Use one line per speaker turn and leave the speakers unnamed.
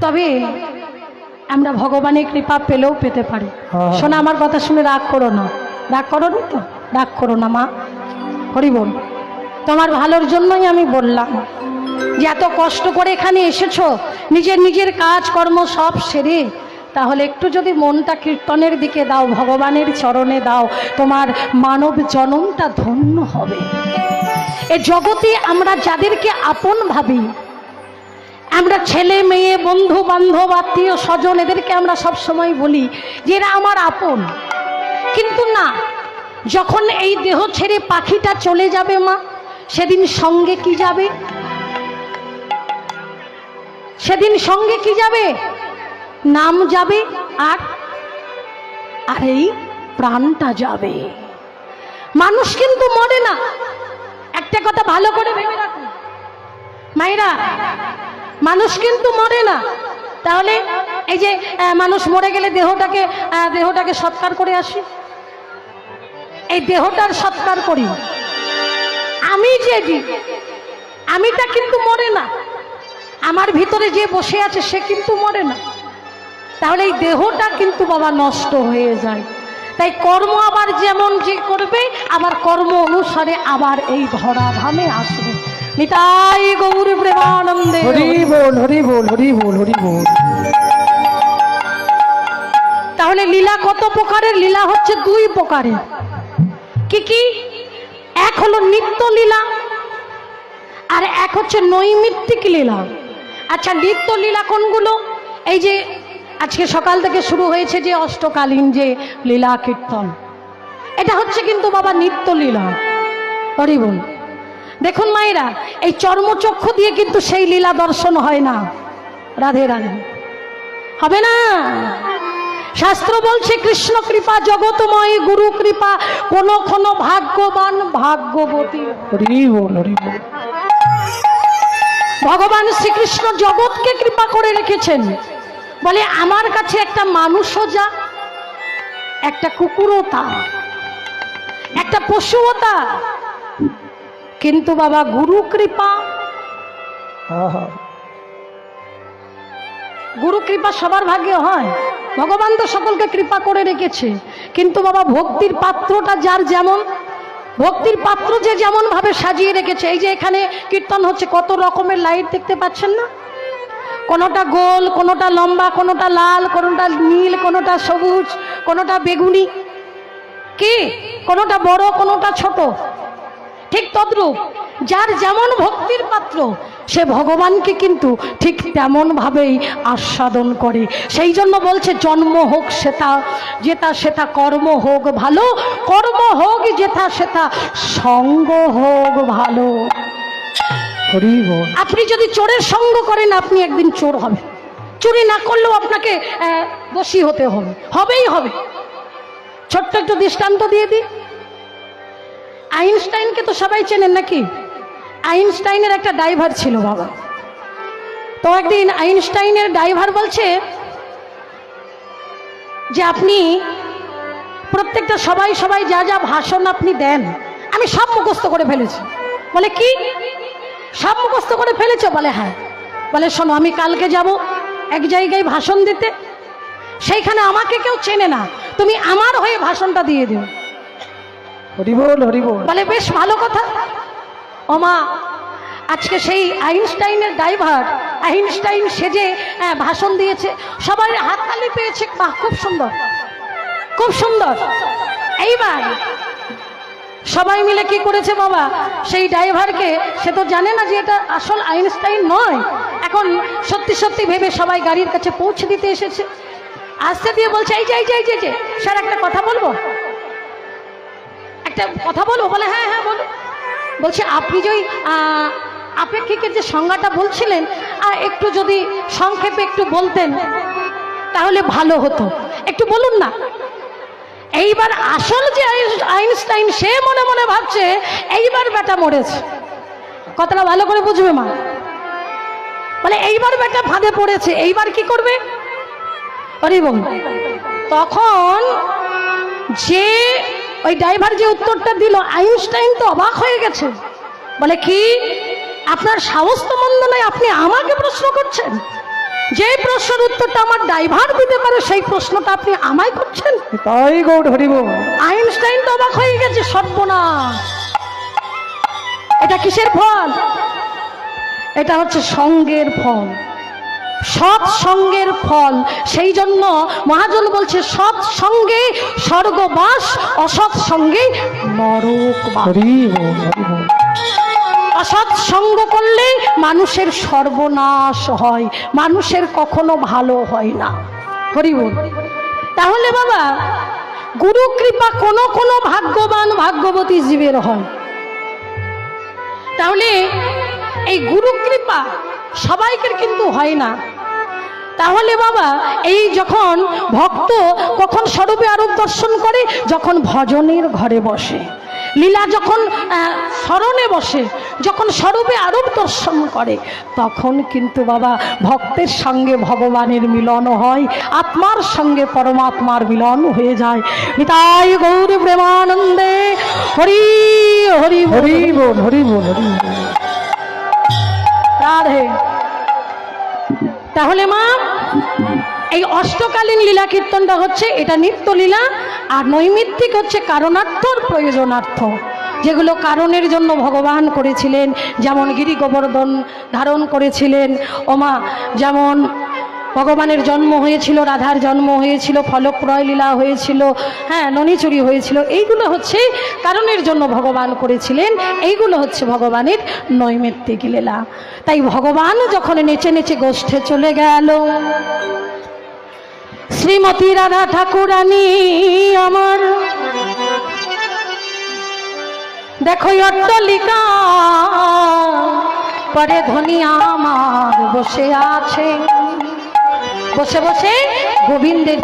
তবে আমরা ভগবানের কৃপা পেলেও পেতে পারি।
হ্যাঁ।
শোনা আমার কথা শুনে রাগ করো না। রাগ করো নি তো? রাগ করো না মা। হরি বল। তোমার ভালোর জন্যই আমি বললাম যে এত কষ্ট করে এখানে এসেছ নিজের নিজের কাজ কর্ম সব সেরে তাহলে একটু যদি মনটা কীর্তনের দিকে দাও ভগবানের চরণে দাও তোমার মানব জনমটা ধন্য হবে। এ জগতে আমরা যাদেরকে আপন ভাবি আমরা ছেলে, মেয়ে, বন্ধু, বান্ধব, আত্মীয়, স্বজন, এদেরকে আমরা সব সময় বলি যে এরা আমার আপন। কিন্তু না, যখন এই দেহ ছেড়ে পাখিটা চলে যাবে মা, সেদিন সঙ্গে কি যাবে? সেদিন সঙ্গে কি যাবে? নাম যাবে আর আর এই প্রাণটা যাবে। মানুষ কিন্তু মরে না। একটা কথা ভালো করে ভেবে রাখুন। মাইরা মানুষ কিন্তু মরে না। তাহলে এই যে মানুষ মরে গেলে দেহটাকে দেহটাকে সৎকার করে আসি? এই দেহটার সৎকার করি। আমি যে যে- আমিটা কিন্তু মরে না। আমার ভিতরে যে বসে আছে, সে কিন্তু মরে না। তাহলে এই দেহটা কিন্তু বাবা নষ্ট হয়ে যায়। তাই কর্ম আবার যেমন যে করবে, আবার কর্ম অনুসারে আবার এই ধরা ধামে আসবে। নিতাই গৌর প্রেমানন্দে।
হরি বল হরি বল হরি বল হরি বল
তাহলে লীলা কত প্রকারের? লীলা হচ্ছে দুই প্রকারের। কি কি? এক হলো নিত্য লীলা আর এক হচ্ছে নৈমিত্তিক লীলা। আচ্ছা নিত্য লীলা কোনগুলো? এই যে আজকে সকাল থেকে শুরু হয়েছে যে অষ্টকালীন যে লীলা কীর্তন। এটা হচ্ছে কিন্তু বাবা নিত্য লীলা। হরি বল দেখুন মায়েরা এই চর্মচক্ষু দিয়ে কিন্তু সেই লীলা দর্শন হয় না। রাধে রাধে হবে না? শাস্ত্র বলছে কৃষ্ণ কৃপা জগতময় গুরু কৃপা কোন কোন ভাগ্যবান ভাগ্যবতী। ভগবান শ্রীকৃষ্ণ জগৎকে কৃপা করে রেখেছেন। বলে আমার কাছে একটা মানুষও যা একটা কুকুরও তা একটা পশুও তা। কিন্তু বাবা গুরু কৃপা। গুরু কৃপা সবার ভাগ্যে হয়। ভগবান তো সকলকে কৃপা করে রেখেছে। কিন্তু বাবা ভক্তির পাত্রটা যার যেমন ভক্তির পাত্র যে যেমন ভাবে সাজিয়ে রেখেছে এই যে এখানে কীর্তন হচ্ছে কত রকমের লাইট দেখতে পাচ্ছেন না? কোনোটা গোল কোনোটা লম্বা কোনোটা লাল কোনোটা নীল কোনোটা সবুজ কোনোটা বেগুনি। কি? কোনোটা বড় কোনোটা ছোট? ঠিক তদ্রূপ যার যেমন ভক্তির পাত্র সে ভগবানকে কিন্তু ঠিক তেমন ভাবেই আস্বাদন করে। সেই জন্য বলছে জন্ম হোক সেটা যেটা সেটা কর্ম হোক ভালো কর্ম হোক যেটা সেটা সঙ্গ হোক ভালো। আপনি যদি চোরের সঙ্গ করেন আপনি একদিন চোর হবেন। চুরি না করলেও আপনাকে দোষী হতে হবে। হবেই হবে। ছোট্ট একটু দৃষ্টান্ত দিয়ে দিই। আইনস্টাইনকে তো সবাই চেনেন নাকি? আইনস্টাইনের একটা ড্রাইভার ছিল বাবা। তো একদিন আইনস্টাইনের ড্রাইভার বলছে যে, আপনি প্রত্যেকটা সবাই সবাই যা যা ভাষণ আপনি দেন, আমি সব মুখস্থ করে ফেলেছি। বলে, কি? সব মুখস্থ করে ফেলেছো? বলে হ্যাঁ। বলে, শোনো, আমি কালকে যাব এক জায়গায় ভাষণ দিতে। সেইখানে আমাকে কেউ চেনে না। তুমি আমার হয়ে ভাষণটা দিয়ে দিও।
হরি বল বল।
বেশ ভালো কথা। ওমা আজকে সেই আইনস্টাইনের ড্রাইভার আইনস্টাইন সেজে হ্যাঁ, ভাষণ দিয়েছে। সবাই হাততালি পেয়েছে বাহ খুব সুন্দর। খুব সুন্দর। এইবার সবাই মিলে কি করেছে বাবা? সেই ড্রাইভারকে সে তো জানে না যে এটা আসল আইনস্টাইন নয়। এখন সত্যি সত্যি ভেবে সবাই গাড়ির কাছে পৌঁছে দিতে এসেছে। আসতে দিয়ে বলছে এই যে এই যে, এই যে স্যার একটা কথা বলব? একটা কথা বলো বলে হ্যাঁ হ্যাঁ বলো। বলছে আপনি যে আপেক্ষিকের যে সংজ্ঞাটা বলছিলেন আহ, একটু যদি সংক্ষেপে একটু বলতেন তাহলে ভালো হতো। একটু বলুন না। এইবার আসল যে আইন- আইনস্টাইন সে মনে মনে ভাবছে এইবার বেটা মরেছে। কথাটা ভালো করে বুঝবে মা। বলে এইবার বেটা ফাঁদে পড়েছে এইবার কি করবে? তখন যে ওই ড্রাইভার যে উত্তরটা দিল আইনস্টাইন তো অবাক হয়ে গেছে। বলে কি? আপনার সাহস তো মন্দ নয় আপনি আমাকে প্রশ্ন করছেন? যে প্রশ্নের উত্তরটা আমার ড্রাইভার দিতে পারে সেই প্রশ্নটা আপনি আমায় করছেন?
তাই গৌর হরি বল
আইনস্টাইন তো অবাক হয়ে গেছে সর্বনা এটা কিসের ফল? এটা হচ্ছে সঙ্গের ফল। সৎ সঙ্গের ফল। সেই জন্য মহাজন বলছে সৎ সঙ্গে স্বর্গবাস অসৎ সঙ্গে
বল
অসৎ সঙ্গ করলে মানুষের সর্বনাশ হয় মানুষের কখনো ভালো হয় না। হরি বল। তাহলে বাবা গুরু কৃপা কোনো কোনো ভাগ্যবান ভাগ্যবতী জীবের হয়। তাহলে এই গুরু কৃপা সবাইকে কিন্তু হয় না। তাহলে বাবা এই যখন ভক্ত কখন স্বরূপে আরূপ দর্শন করে যখন ভজনের ঘরে বসে। লীলা যখন স্মরণে বসে যখন স্বরূপে আরূপ দর্শন করে তখন কিন্তু বাবা ভক্তের সঙ্গে ভগবানের মিলন হয় আত্মার সঙ্গে পরমাত্মার মিলন হয়ে যায়। নিতাই গৌর প্রেমানন্দে হরি হরি
হরি
হরি
বল হরি বল হরি
রাধে। তাহলে মা, এই অষ্টকালীন লীলা কীর্তনটা হচ্ছে এটা নিত্য লীলা আর নৈমিত্তিক হচ্ছে কারণার্থ আর প্রয়োজনার্থ, যেগুলো কারণের জন্য ভগবান করেছিলেন। যেমন গিরি গোবর্ধন ধারণ করেছিলেন। ওমা যেমন ভগবানের জন্ম হয়েছিল, রাধার জন্ম হয়েছিল ফলক্রয় লীলা হয়েছিল হ্যাঁ ননিচুরি হয়েছিল, এইগুলো হচ্ছে কারণের জন্য ভগবান করেছিলেন, এইগুলো হচ্ছে ভগবানের নৈমিত্তিক লীলা। তাই ভগবান যখন নেচে নেচে গোষ্ঠে চলে গেল, শ্রীমতী রাধা ঠাকুরানী আমার, দেখো অট্টালিকা, পরে ধনী আমার বসে আছে। বসে বসে গোবিন্দের